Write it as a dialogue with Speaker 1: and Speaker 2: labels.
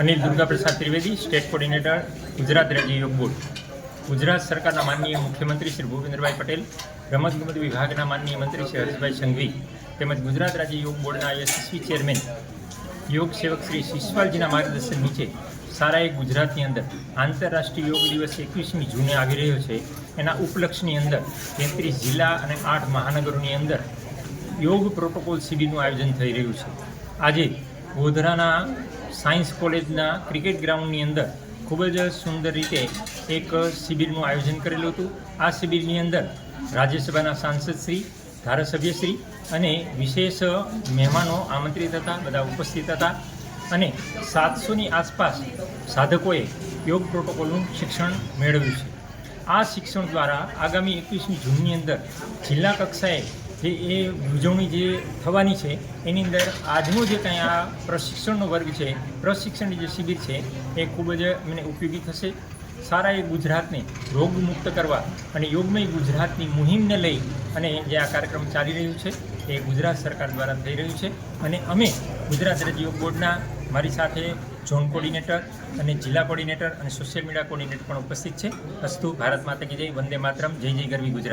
Speaker 1: Anil Durgaprasad Trivedi, state coordinator, Gujarat રાજ્ય Yog board. Gujarat સરકારના માનનીય મુખ્યમંત્રી શ્રી ભૂપેન્દ્રભાઈ પટેલ રમતગમત વિભાગના માનનીય મંત્રી શ્રી હર્ષભાઈ સંઘવી તેમજ ગુજરાત રાજ્ય યોગ બોર્ડના યશસ્વી ચેરમેન, યોગ સેવક શ્રી શિશવાલજીના માર્ગદર્શન નીચે સારા એક ગુજરાતની અંદર આંતરરાષ્ટ્રીય યોગ દિવસ એકવીસમી જૂને આવી રહ્યો છે. એના ઉપલક્ષની અંદર તેત્રીસ જિલ્લા અને આઠ મહાનગરોની અંદર યોગ પ્રોટોકોલ શિબિરનું આયોજન થઈ રહ્યું છે. આજે ગોધરાના સાયન્સ કોલેજના ક્રિકેટ ગ્રાઉન્ડની અંદર ખૂબ જ સુંદર રીતે એક શિબિરનું આયોજન કરેલું હતું. આ શિબિરની અંદર રાજ્યસભાના સાંસદ શ્રી ધારાસભ્યશ્રી અને વિશેષ મહેમાનો આમંત્રિત હતા, બધા ઉપસ્થિત હતા અને સાતસોની આસપાસ સાધકોએ યોગ પ્રોટોકોલનું શિક્ષણ મેળવ્યું છે. આ શિક્ષણ દ્વારા આગામી એકવીસમી જૂનની અંદર જિલ્લા કક્ષાએ જે એ ઉજવણી જે થવાની છે, એની અંદર આજનો જે કાંઈ આ પ્રશિક્ષણનો વર્ગ છે, પ્રશિક્ષણની જે શિબિર છે, એ ખૂબ જ મને ઉપયોગી થશે. સારા એ ગુજરાતને રોગમુક્ત કરવા અને યોગમય ગુજરાતની મુહિમને લઈ અને જે આ કાર્યક્રમ ચાલી રહ્યું છે, એ ગુજરાત સરકાર દ્વારા થઈ રહ્યું છે. અને અમે ગુજરાત રાજ્ય બોર્ડના મારી સાથે ઝોન કોર્ડિનેટર અને જિલ્લા કોર્ડિનેટર અને સોશિયલ મીડિયા કોર્ડિનેટર પણ ઉપસ્થિત છે. અસ્તુ, ભારત માતા કી જય, વંદે માતરમ, જય જય ગરવી ગુજરાત.